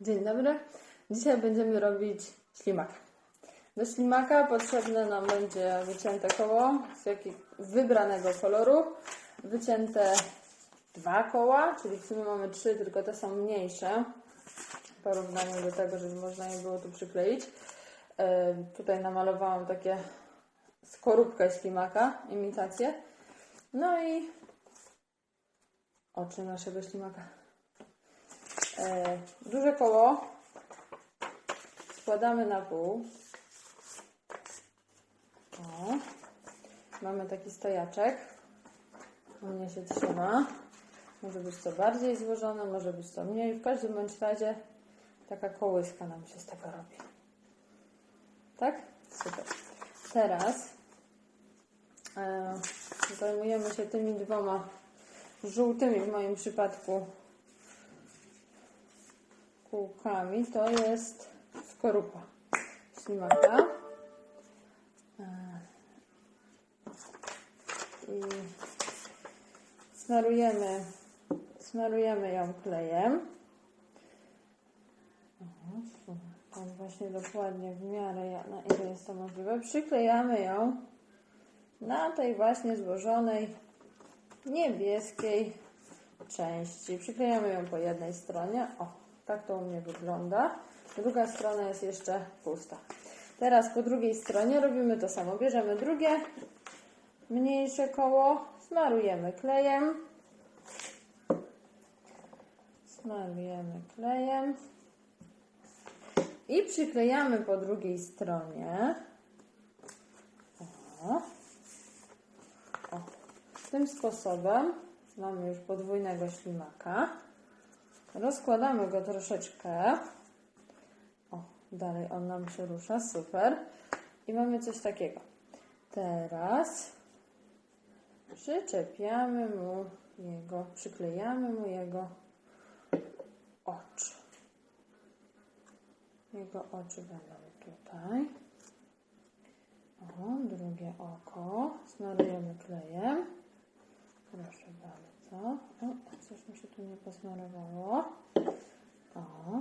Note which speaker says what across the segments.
Speaker 1: Dzień dobry. Dzisiaj będziemy robić ślimaka. Do ślimaka potrzebne nam będzie wycięte koło z jakich, wybranego koloru, wycięte dwa koła, czyli w sumie mamy trzy, tylko te są mniejsze w porównaniu do tego, żeby można je było tu przykleić. E, tutaj namalowałam takie skorupkę ślimaka, imitację. No i oczy naszego ślimaka. E, duże koło składamy na pół. O, mamy taki stojaczek. U mnie się trzyma. Może być to bardziej złożone, może być to mniej. W każdym bądź razie taka kołyska nam się z tego robi. Tak? Super. Teraz e, zajmujemy się tymi dwoma żółtymi w moim przypadku kółkami. To jest skorupa ślimaka. E, I smarujemy, smarujemy ją klejem. Tam właśnie dokładnie w miarę, na ile jest to możliwe. Przyklejamy ją na tej właśnie złożonej niebieskiej części. Przyklejamy ją po jednej stronie. O, tak to u mnie wygląda. Druga strona jest jeszcze pusta. Teraz po drugiej stronie robimy to samo. Bierzemy drugie mniejsze koło, smarujemy klejem. Smarujemy klejem. I przyklejamy po drugiej stronie. O. O. Tym sposobem mamy już podwójnego ślimaka. Rozkładamy go troszeczkę. O, dalej on nam się rusza, super. I mamy coś takiego. Teraz przyczepiamy mu jego, przyklejamy mu jego oczy. Jego oczy będą tutaj. O, drugie oko. Smarujemy klejem. Proszę bardzo. O, coś mi się tu nie posmarowało. O.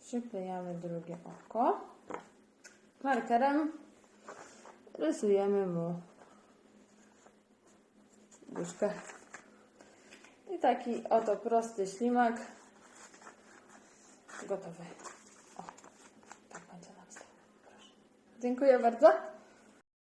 Speaker 1: Przyklejamy drugie oko. Markerem rysujemy mu buźkę. I taki oto prosty ślimak gotowy. O, tak będzie nam stał. Proszę. Dziękuję bardzo.